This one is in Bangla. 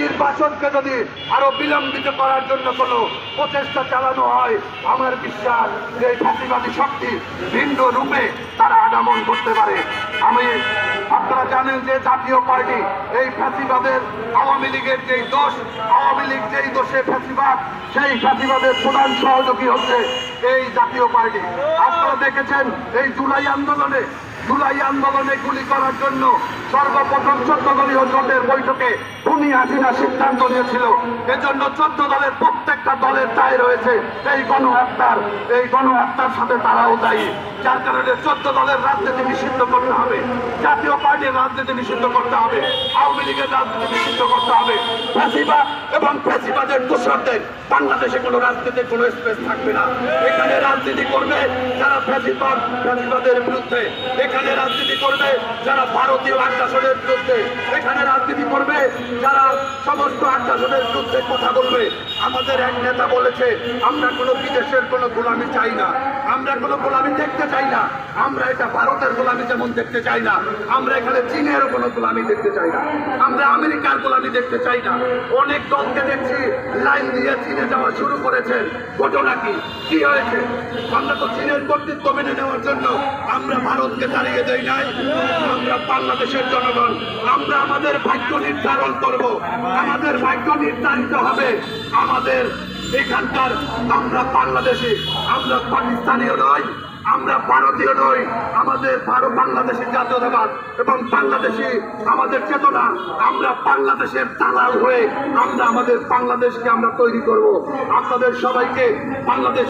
নির্বাচনকে যদি আরও বিলম্বিত করার জন্য কোনো প্রচেষ্টা চালানো হয়, আমার বিশ্বাস যে ফ্যাসিবাদী শক্তি ভিন্ন রূপে তারা আগমন করতে পারে। আমি, আপনারা জানেন যে জাতীয় পার্টি এই ফ্যাসিবাদের আওয়ামী লীগের যেই দোষ, আওয়ামী লীগ যেই দোষে ফ্যাসিবাদ সেই ফ্যাসিবাদের প্রধান সহযোগী হচ্ছে এই জাতীয় পার্টি। আপনারা দেখেছেন এই জুলাই আন্দোলনে জুলাই আন্দোলনে গুলি করার জন্য সর্বপ্রথম চোদ্দ দলীয় জোটের বৈঠকে খুনি হাসিনা সিদ্ধান্ত নিয়েছিল। এজন্য চোদ্দ দলের প্রত্যেকটা দলের দায় রয়েছে। এই গণহত্যার এই গণহত্যার সাথে তারাও দায়ী। যার কারণে চোদ্দ দলের রাজনীতি নিষিদ্ধ করতে হবে। জাতীয় পার্টির রাজনীতি নিষিদ্ধ করতে হবে। আওয়ামী লীগের রাজনীতি নিষিদ্ধ করতে হবে। ফ্যাসিবাদ এবং ফ্যাসিবাদের দোষরদের। বাংলাদেশে কোনো রাজনীতির কোনো স্পেস থাকবে না। এখানে রাজনীতি করবে যারা ফাঁসিবাদ ফাঁসিবাদের বিরুদ্ধে। এখানে রাজনীতি করবে যারা ভারতীয় আগ্রাসনের বিরুদ্ধে। এখানে রাজনীতি যারা সমস্ত আগ্রাসনের বিরুদ্ধে কথা বলবে, আমাদের এক নেতা বলেছে, আমরা কোনো বিদেশের কোনো গোলামি চাই না, আমরা কোনো গোলামি দেখতে চাই না, আমরা এটা ভারতের গোলামি যেমন দেখতে চাই না, আমরা এখানে চীনের কোনো গোলামি দেখতে চাই না, আমরা আমেরিকার গোলামি দেখতে চাই না। অনেক দলকে দেখছি লাইন দিয়ে চীনে যাওয়া শুরু করেছেন ঘটনা কি? কি হয়েছে? আমরা তো চীনের কর্তৃত্ব মেনে নেওয়ার জন্য আমরা ভারতকে দাঁড়িয়ে দেই নাই। আমরা বাংলাদেশের জনগণ, আমরা আমাদের ভাগ্য নির্ধারণ করব। আমাদের ভাগ্য নির্ধারিত হবে। আমাদের এখানকার আমরা বাংলাদেশি, আমরা পাকিস্তানিও নয় আমরা ভারতীয় নই। আমাদের ভারত বাংলাদেশের জাতীয়তাবাদ এবং বাংলাদেশি আমাদের চেতনা, আমরা বাংলাদেশের দালাল হয়ে আমরা আমাদের বাংলাদেশকে আমরা তৈরি করব। আপনাদের সবাইকে বাংলাদেশ